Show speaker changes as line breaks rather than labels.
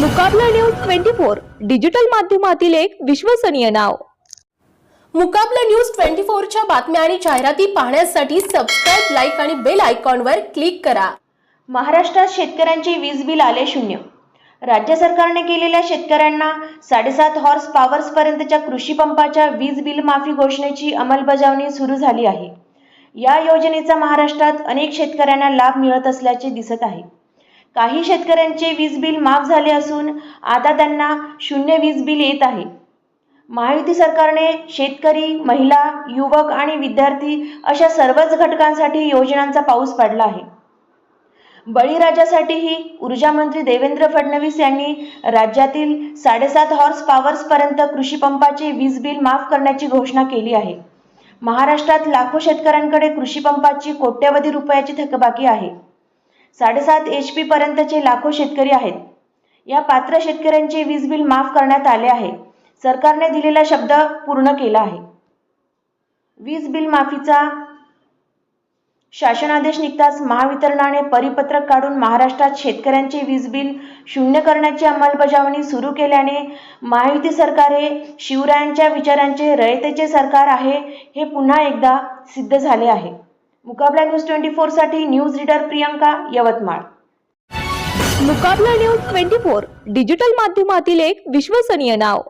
Mukabla news twenty four digital माध्यमातील एक विश्वसनीय नाव.
मुकाबला न्यूज ट्वेंटी फोरच्या बातम्या आणि जाहिराती पाहण्यासाठी सबस्क्राईब लाईक आणि बेल आयकॉनवर क्लिक करा.
महाराष्ट्रात शेतकऱ्यांचे वीज बिल आले शून्य. राज्य सरकारने केलेल्या शेतकऱ्यांना साडेसात हॉर्स पॉवर्स पर्यंतच्या कृषी पंपाच्या वीज बिल माफी घोषणेची अंमलबजावणी सुरू झाली आहे. या योजनेचा महाराष्ट्रात अनेक शेतकऱ्यांना लाभ मिळत असल्याचे दिसत आहे. काही शेतकऱ्यांचे वीज बिल माफ झाले असून आता त्यांना शून्य वीज बिल येत आहे. महायुती सरकारने शेतकरी महिला युवक आणि विद्यार्थी अशा सर्वच घटकांसाठी योजनांचा पाऊस पाडला आहे. बळीराजासाठीही ऊर्जा मंत्री देवेंद्र फडणवीस यांनी राज्यातील साडेसात हॉर्स पॉवर्स पर्यंत कृषी पंपाचे वीज बिल माफ करण्याची घोषणा केली आहे. महाराष्ट्रात लाखो शेतकऱ्यांकडे कृषी पंपाची कोट्यवधी रुपयाची थकबाकी आहे. साडेसात एच पी पर्यंतचे लाखो शेतकरी आहेत. या पात्र शेतकऱ्यांचे वीज बिल माफ करण्यात आले आहे. सरकारने दिलेला शब्द पूर्ण केला आहे. वीज बिल माफीचा शासनादेश निघताच महावितरणाने परिपत्रक काढून महाराष्ट्रात शेतकऱ्यांचे वीज बिल शून्य करण्याची अंमलबजावणी सुरू केल्याने महायुती सरकार हे शिवरायांच्या विचारांचे रयतेचे सरकार आहे हे पुन्हा एकदा सिद्ध झाले आहे. Mukabla news twenty फोरसाठी news reader Priyanka Yavatmal.
Mukabla news twenty four digital माध्यमातील एक विश्वसनीय नाव.